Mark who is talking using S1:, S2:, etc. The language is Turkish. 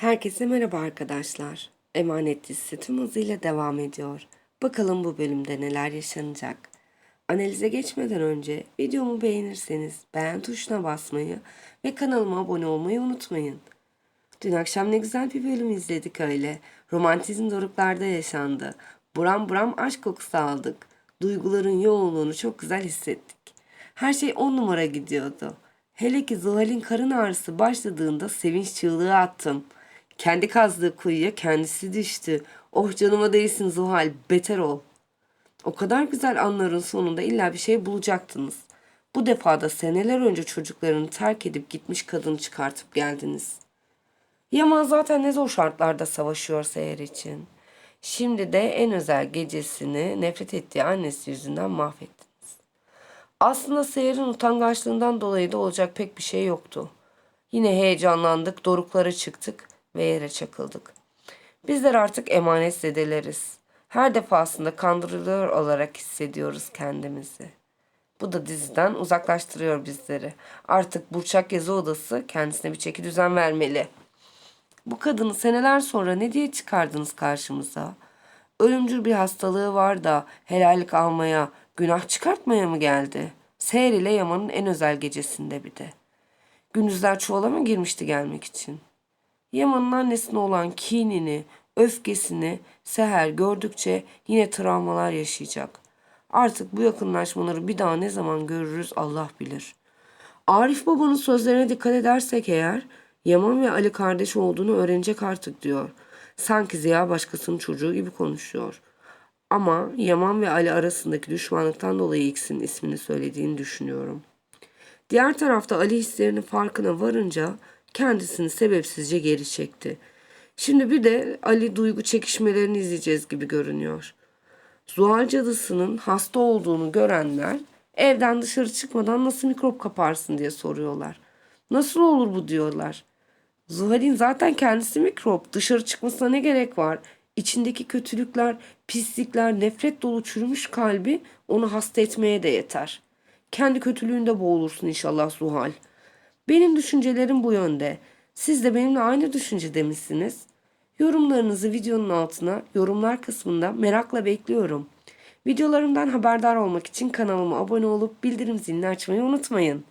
S1: Herkese merhaba arkadaşlar. Emanet dizisi tüm hızıyla devam ediyor. Bakalım bu bölümde neler yaşanacak. Analize geçmeden önce videomu beğenirseniz beğen tuşuna basmayı ve kanalıma abone olmayı unutmayın. Dün akşam ne güzel bir bölüm izledik öyle. Romantizm doruklarda yaşandı. Buram buram aşk kokusu aldık. Duyguların yoğunluğunu çok güzel hissettik. Her şey on numara gidiyordu. Hele ki Zuhal'in karın ağrısı başladığında sevinç çığlığı attım. Kendi kazdığı kuyuya kendisi düştü. Oh canıma değilsin Zuhal, beter ol. O kadar güzel anların sonunda illa bir şey bulacaktınız. Bu defada seneler önce çocuklarını terk edip gitmiş kadını çıkartıp geldiniz. Yaman zaten ne zor şartlarda savaşıyor Seher için. Şimdi de en özel gecesini nefret ettiği annesi yüzünden mahvettiniz. Aslında Seher'in utangaçlığından dolayı da olacak pek bir şey yoktu. Yine heyecanlandık, doruklara çıktık ve yere çakıldık. Bizler artık emanet zedeleriz. Her defasında kandırılıyor olarak hissediyoruz kendimizi. Bu da diziden uzaklaştırıyor bizleri. Artık Burçak Yazı Odası kendisine bir çeki düzen vermeli. Bu kadını seneler sonra ne diye çıkardınız karşımıza? Ölümcül bir hastalığı var da helallik almaya, günah çıkartmaya mı geldi? Seher ile Yaman'ın en özel gecesinde bir de. Gündüzler çuvala mı girmişti gelmek için? Yaman'ın annesine olan kinini, öfkesini Seher gördükçe yine travmalar yaşayacak. Artık bu yakınlaşmaları bir daha ne zaman görürüz Allah bilir. Arif babanın sözlerine dikkat edersek eğer Yaman ve Ali kardeş olduğunu öğrenecek artık diyor. Sanki Ziya başkasının çocuğu gibi konuşuyor. Ama Yaman ve Ali arasındaki düşmanlıktan dolayı X'in ismini söylediğini düşünüyorum. Diğer tarafta Ali hislerinin farkına varınca kendisini sebepsizce geri çekti. Şimdi bir de Ali duygu çekişmelerini izleyeceğiz gibi görünüyor. Zuhal cadısının hasta olduğunu görenler evden dışarı çıkmadan nasıl mikrop kaparsın diye soruyorlar. Nasıl olur bu diyorlar. Zuhal'in zaten kendisi mikrop. Dışarı çıkmasına ne gerek var? İçindeki kötülükler, pislikler, nefret dolu çürümüş kalbi onu hasta etmeye de yeter. Kendi kötülüğünde boğulursun inşallah Zuhal. Benim düşüncelerim bu yönde. Siz de benimle aynı düşüncede misiniz? Yorumlarınızı videonun altına yorumlar kısmında merakla bekliyorum. Videolarımdan haberdar olmak için kanalıma abone olup bildirim zilini açmayı unutmayın.